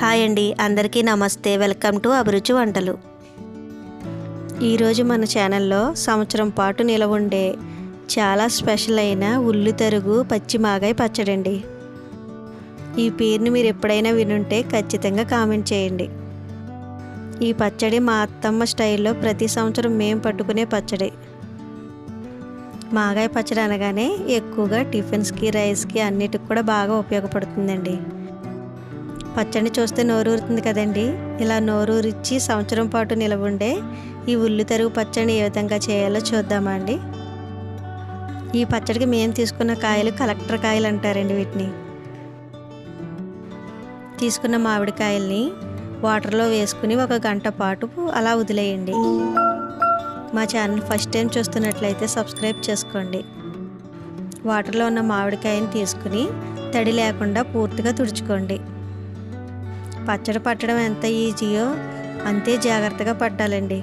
Hi అండి. అందరికీ నమస్తే. వెల్కమ్ టు అభిరుచి వంటలు. ఈరోజు మన ఛానల్లో సంవత్సరం పాటు నిలవ ఉండే చాలా స్పెషల్ అయిన ఉల్లి తరుగు పచ్చి మాగాయ పచ్చడి అండి ఈ పేరుని మీరు ఎప్పుడైనా వినుంటే ఖచ్చితంగా కామెంట్ చేయండి. ఈ పచ్చడి మా అత్తమ్మ స్టైల్లో ప్రతి సంవత్సరం మేము పట్టుకునే పచ్చడి. మాగాయ పచ్చడి అనగానే ఎక్కువగా టిఫిన్స్కి రైస్కి అన్నిటికి కూడా బాగా ఉపయోగపడుతుందండి. పచ్చడి చూస్తే నోరూరుతుంది కదండి. ఇలా నోరూరిచ్చి సంవత్సరం పాటు నిలవుండే ఈ ఉల్లి తరుగు పచ్చడిని ఏ విధంగా చేయాలో చూద్దామా అండి ఈ పచ్చడికి మేము తీసుకున్న కాయలు కలెక్టర్ కాయలు అంటారండి వీటిని. తీసుకున్న మామిడికాయల్ని వాటర్లో వేసుకుని ఒక గంట పాటు అలా వదిలేయండి. మా ఛానల్ ఫస్ట్ టైం చూస్తున్నట్లయితే సబ్స్క్రైబ్ చేసుకోండి. వాటర్లో ఉన్న మామిడికాయని తీసుకుని తడి లేకుండా పూర్తిగా తుడుచుకోండి. పచ్చడి పట్టడం ఎంత ఈజీయో అంతే జాగ్రత్తగా పట్టాలండి.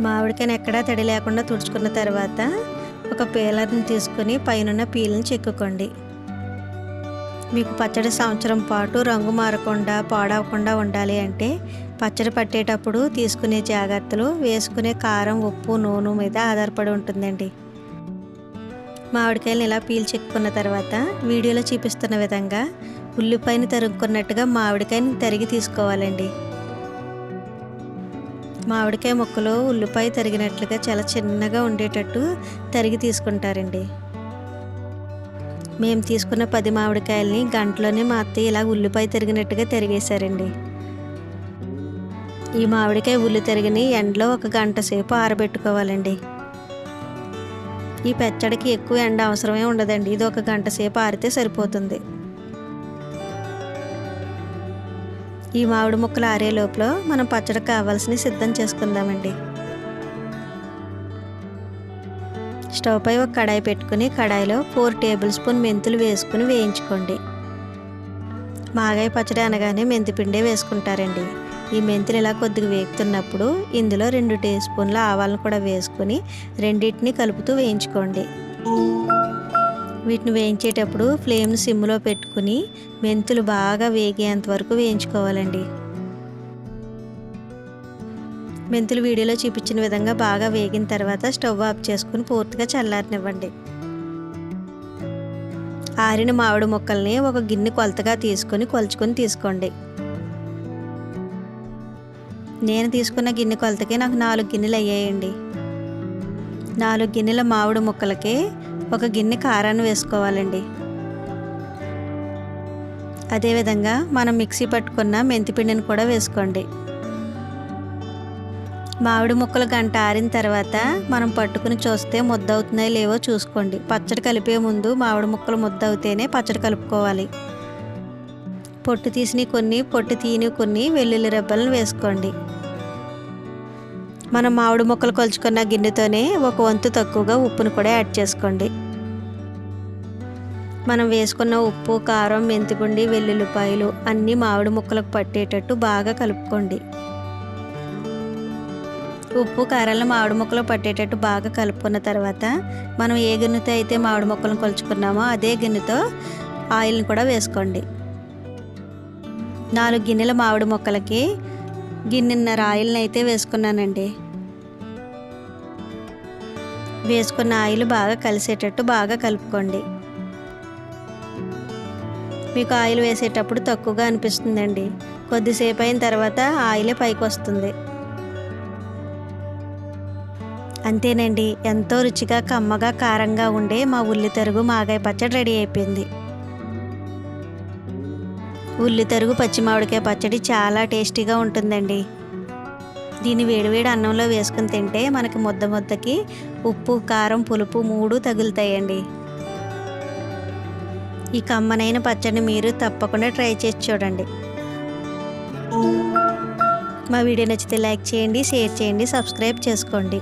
మామిడికాయని ఎక్కడా తడి లేకుండా తుడుచుకున్న తర్వాత ఒక పీలర్ని తీసుకుని పైన పీల్ని చెక్కుకోండి. మీకు పచ్చడి సంవత్సరం పాటు రంగు మారకుండా పాడవకుండా ఉండాలి అంటే పచ్చడి పట్టేటప్పుడు తీసుకునే జాగ్రత్తలు వేసుకునే కారం ఉప్పు నూనె మీద ఆధారపడి ఉంటుందండి. మామిడికాయలను ఇలా పీల్ చెక్కున్న తర్వాత వీడియోలో చూపిస్తున్న విధంగా ఉల్లిపాయని తరుక్కున్నట్టుగా మామిడికాయని తరిగి తీసుకోవాలండి. మామిడికాయ ముక్కలు ఉల్లిపాయ తరిగినట్లుగా చాలా చిన్నగా ఉండేటట్టు తరిగి తీసుకుంటారండి. మేము తీసుకున్న పది మామిడికాయల్ని గంటలోనే మా అత్తయ్య ఇలా ఉల్లిపాయ తరిగినట్టుగా తరిగేశారండి. ఈ మామిడికాయ ఉల్లి తరిగిని ఎండలో ఒక గంట సేపు ఆరబెట్టుకోవాలండి. ఈ పచ్చడికి ఎక్కువ ఎండ అవసరమే ఉండదండి. ఇది ఒక గంట సేపు ఆరితే సరిపోతుంది. ఈ మామిడి ముక్కలు ఆరే లోపల మనం పచ్చడి కావాల్సిన సిద్ధం చేసుకుందామండి. స్టవ్ పై ఒక కడాయి పెట్టుకుని కడాయిలో ఫోర్ టేబుల్ స్పూన్ మెంతులు వేసుకుని వేయించుకోండి. మాగాయ పచ్చడి అనగానే మెంతిపిండే వేసుకుంటారండి. ఈ మెంతులు ఇలా కొద్దిగా వేగుతున్నప్పుడు ఇందులో రెండు టీ స్పూన్ల ఆవాలను కూడా వేసుకుని రెండింటిని కలుపుతూ వేయించుకోండి. వీటిని వేయించేటప్పుడు ఫ్లేమ్ను సిమ్లో పెట్టుకుని మెంతులు బాగా వేగేంత వరకు వేయించుకోవాలండి. మెంతులు వీడియోలో చూపించిన విధంగా బాగా వేగిన తర్వాత స్టవ్ ఆఫ్ చేసుకుని పూర్తిగా చల్లారనివ్వండి. ఆరిన మామిడి ముక్కల్ని ఒక గిన్నె కొలతగా తీసుకొని కొలుచుకొని తీసుకోండి. నేను తీసుకున్న గిన్నె కొలతకి నాకు నాలుగు గిన్నెలు అయ్యాయండి. నాలుగు గిన్నెల మామిడి ముక్కలకి ఒక గిన్నె కారాన్ని వేసుకోవాలండి. అదేవిధంగా మనం మిక్సీ పట్టుకున్న మెంతిపిండిని కూడా వేసుకోండి. మామిడి ముక్కలు గంట ఆరిన తర్వాత మనం పట్టుకుని చూస్తే ముద్ద అవుతున్నాయో లేవో చూసుకోండి. పచ్చడి కలిపే ముందు మామిడి ముక్కలు ముద్ద అవుతేనే పచ్చడి కలుపుకోవాలి. పొట్టు తీసినవి కొన్ని పొట్టు తీయని కొన్ని వెల్లుల్లి రెబ్బలను వేసుకోండి. మనం మామిడి ముక్కలు కొలుచుకున్న గిన్నెతోనే ఒక వంతు తక్కువగా ఉప్పును కూడా యాడ్ చేసుకోండి. మనం వేసుకున్న ఉప్పు కారం మెంతిపిండి వెల్లుల్లిపాయలు అన్నీ మామిడి ముక్కలకు పట్టేటట్టు బాగా కలుపుకోండి. ఉప్పు కారాలను మామిడి ముక్కలు పట్టేటట్టు బాగా కలుపుకున్న తర్వాత మనం ఏ గిన్నెతో అయితే మామిడి ముక్కలను కొలుచుకున్నామో అదే గిన్నెతో ఆయిల్ని కూడా వేసుకోండి. నాలుగు గిన్నెల మామిడి ముక్కలకి గిన్నెన్నర ఆయిల్ని అయితే వేసుకున్నానండి. వేసుకున్న ఆయిల్ బాగా కలిసేటట్టు బాగా కలుపుకోండి. మీకు ఆయిల్ వేసేటప్పుడు తక్కువగా అనిపిస్తుందండి. కొద్దిసేపు అయిన తర్వాత ఆయిలే పైకి వస్తుంది. అంతేనండి ఎంతో రుచిగా కమ్మగా కారంగా ఉండే మా ఉల్లి తరుగు మాగాయ పచ్చడి రెడీ అయిపోయింది. ఉల్లి తరుగు పచ్చిమామిడికాయ పచ్చడి చాలా టేస్టీగా ఉంటుందండి. దీన్ని వేడివేడి అన్నంలో వేసుకుని తింటే మనకి ముద్ద ముద్దకి ఉప్పు కారం పులుపు మూడు తగులుతాయండి. ఈ కమ్మనైన పచ్చడిని మీరు తప్పకుండా ట్రై చేసి చూడండి. మా వీడియో నచ్చితే లైక్ చేయండి షేర్ చేయండి సబ్స్క్రైబ్ చేసుకోండి.